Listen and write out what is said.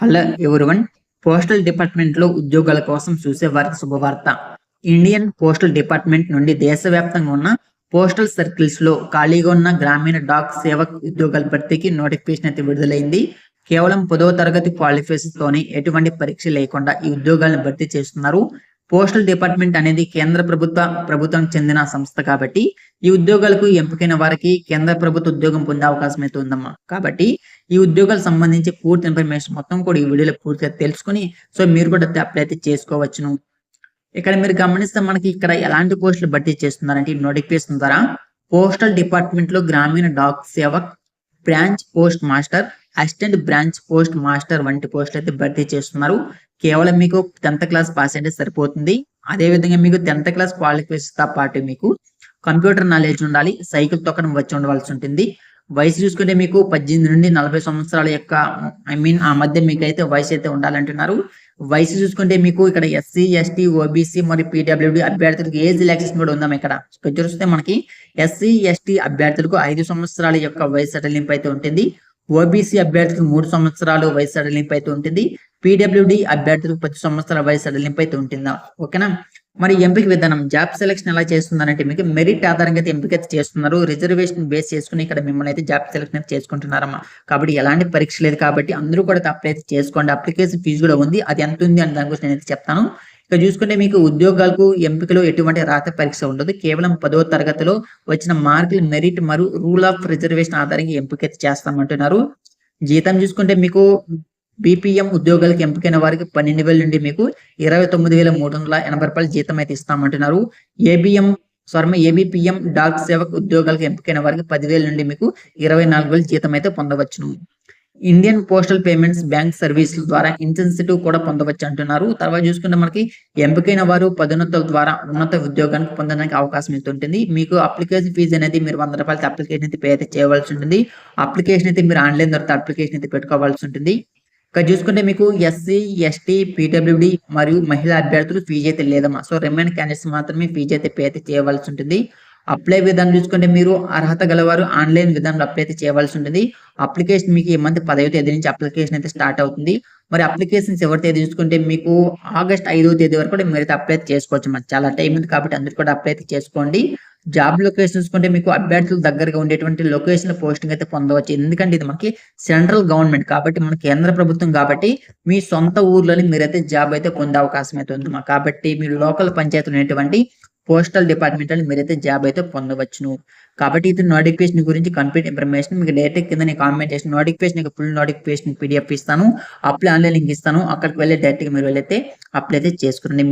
Hello everyone. Postal డిపార్ట్మెంట్లో ఉద్యోగాల కోసం చూసే వారికి శుభవార్త. ఇండియన్ పోస్టల్ డిపార్ట్మెంట్ నుండి దేశవ్యాప్తంగా ఉన్న పోస్టల్ సర్కిల్స్లో ఖాళీగా ఉన్న గ్రామీణ డాక్ సేవక్ ఉద్యోగాల భర్తీకి నోటిఫికేషన్ అయితే విడుదలైంది. కేవలం పదో తరగతి క్వాలిఫికేషన్ తోని ఎటువంటి పరీక్ష లేకుండా ఈ ఉద్యోగాలను భర్తీ చేస్తున్నారు. పోస్టల్ డిపార్ట్మెంట్ అనేది కేంద్ర ప్రభుత్వ ప్రభుత్వం చెందిన సంస్థ కాబట్టి ఈ ఉద్యోగాలకు ఎంపికైన వారికి కేంద్ర ప్రభుత్వ ఉద్యోగం పొందే అవకాశం అయితే ఉందమ్మా. కాబట్టి ఈ ఉద్యోగాలకు సంబంధించి పూర్తి ఇన్ఫర్మేషన్ మొత్తం కూడా ఈ వీడియోలో పూర్తిగా తెలుసుకుని సో మీరు కూడా అప్లై అయితే చేసుకోవచ్చును. ఇక్కడ మీరు గమనిస్తే మనకి ఇక్కడ ఎలాంటి పోస్టులు భర్తీ చేస్తున్నారంటే నోటిఫికేషన్ ద్వారా పోస్టల్ డిపార్ట్మెంట్లో Gramin Dak Sevak branch post master assistant branch post master వంటి పోస్టులు అయితే భర్తీ చేస్తున్నారు. కేవలం మీకు టెన్త్ క్లాస్ పాస్ అయితే సరిపోతుంది. అదే విధంగా మీకు టెన్త్ క్లాస్ క్వాలిఫికేషన్తో పాటు మీకు కంప్యూటర్ నాలెడ్జ్ ఉండాలి. సైకిల్ తొక్కడం వచ్చి ఉండవలసి ఉంటుంది. వయసు చూసుకుంటే మీకు పద్దెనిమిది నుండి నలభై సంవత్సరాల యొక్క ఐ మీన్ ఆ మధ్య మీకు అయితే వయసు అయితే ఉండాలంటున్నారు. వయసు చూసుకుంటే మీకు ఇక్కడ ఎస్సీ ఎస్టీ ఓబీసీ మరియు పీడబ్ల్యూడి అభ్యర్థులకు ఏజ్ రిలాక్సేషన్ కూడా ఉందాం ఇక్కడ. చూస్తే మనకి ఎస్సీ ఎస్టీ అభ్యర్థులకు ఐదు సంవత్సరాల యొక్క వయసు సడలింపు అయితే ఉంటుంది. ఓబీసీ అభ్యర్థులకు మూడు సంవత్సరాలు వయసు సడలింపు అయితే ఉంటుంది. పీడబ్ల్యూడి అభ్యర్థులకు పది సంవత్సరాల వయసు సడలింపు అయితే ఉంటుందా? ఓకేనా? మరి ఎంపిక విధానం జాబ్ సెలక్షన్ ఎలా చేస్తుందంటే మీకు మెరిట్ ఆధారంగా అయితే ఎంపిక చేస్తున్నారు. రిజర్వేషన్ బేస్ చేసుకుని ఇక్కడ మిమ్మల్ని అయితే జాబ్ సెలక్షన్ అయితే చేసుకుంటున్నారమ్మా. కాబట్టి ఎలాంటి పరీక్ష లేదు కాబట్టి అందరూ కూడా అప్లై అయితే చేసుకోండి. అప్లికేషన్ ఫీజు కూడా ఉంది. అది ఎంత ఉంది అని దాని గురించి నేను అయితే చెప్తాను. ఇక చూసుకుంటే మీకు ఉద్యోగాలకు ఎంపికలో ఎటువంటి రాత పరీక్ష ఉండదు. కేవలం పదో తరగతిలో వచ్చిన మార్కులు మెరిట్ మరియు రూల్ ఆఫ్ రిజర్వేషన్ ఆధారంగా ఎంపిక చేస్తామంటున్నారు. జీతం చూసుకుంటే మీకు బీపీఎం ఉద్యోగాలకు ఎంపికైన వారికి పన్నెండు వేల నుండి మీకు ఇరవై తొమ్మిది వేల మూడు వందల ఎనభై రూపాయల జీతం అయితే ఇస్తామంటున్నారు. ఏబిఎం స్వర్మ ఏబిపిఎం డాక్ సేవక్ ఉద్యోగాలకు ఎంపికైన వారికి పదివేల నుండి మీకు ఇరవై నాలుగు వేల జీతం అయితే పొందవచ్చును. Indian postal payments bank service ద్వారా ఇన్సెన్సిటివ్ కూడా పొందవచ్చు అంటున్నారు. తర్వాత చూసుకుంటే మనకి ఎంపికైన వారు పదోన్నతుల ద్వారా ఉన్నత ఉద్యోగానికి పొందడానికి అవకాశం అయితే ఉంటుంది. మీకు అప్లికేషన్ ఫీజు అనేది మీరు వంద రూపాయలతో అప్లికేషన్ అయితే పే అయితే చేయవలసి ఉంటుంది. అప్లికేషన్ అయితే మీరు ఆన్లైన్ ద్వారా అప్లికేషన్ అయితే పెట్టుకోవాల్సి ఉంటుంది. ఇక్కడ చూసుకుంటే మీకు ఎస్సీ ఎస్టీ పీడబ్ల్యూడి మరియు మహిళా అభ్యర్థులు ఫీజు అయితే లేదమ్మా. సో రిమైన్ క్యాండిడేట్స్ మాత్రమే ఫీజు అయితే పే అయితే చేయవలసి ఉంటుంది. అప్లై విధానం చూసుకుంటే మీరు అర్హత గలవారు ఆన్లైన్ విధానంలో అప్లై అయితే చేయవలసి ఉంటుంది. అప్లికేషన్ మీకు ఈ మంత్ పదవ తేదీ నుంచి అప్లికేషన్ అయితే స్టార్ట్ అవుతుంది. మరి అప్లికేషన్స్ ఎవరి తేదీ చూసుకుంటే మీకు ఆగస్ట్ ఐదవ తేదీ వరకు కూడా మీరైతే అప్లై చేసుకోవచ్చు. మరి చాలా టైం ఉంది కాబట్టి అందరు కూడా అప్లై అయితే చేసుకోండి. జాబ్ లొకేషన్ చూసుకుంటే మీకు అభ్యర్థులు దగ్గరగా ఉండేటువంటి లొకేషన్ పోస్టింగ్ అయితే పొందవచ్చు. ఎందుకంటే ఇది మనకి సెంట్రల్ గవర్నమెంట్ కాబట్టి మన కేంద్ర ప్రభుత్వం కాబట్టి మీ సొంత ఊర్లోని మీరైతే జాబ్ అయితే పొందే అవకాశం అయితే ఉంది. కాబట్టి మీరు లోకల్ పంచాయతీ అనేటువంటి పోస్టల్ డిపార్ట్మెంట్ మీరైతే జాబ్ అయితే పొందవచ్చును. కాబట్టి ఇది నోటిఫికేషన్ గురించి కంప్లీట్ ఇన్ఫర్మేషన్ మీకు డైరెక్ట్ కింద నేను కామెంట్ చేసిన నోటిఫికేషన్ ఫుల్ నోటిఫికేషన్ పీడిఎఫ్ ఇస్తాను. అప్లై ఆన్లైన్ లింక్ ఇస్తాను. అక్కడికి వెళ్ళి డైరెక్ట్గా మీరు వెళ్ళైతే అప్లై అయితే చేసుకురండి.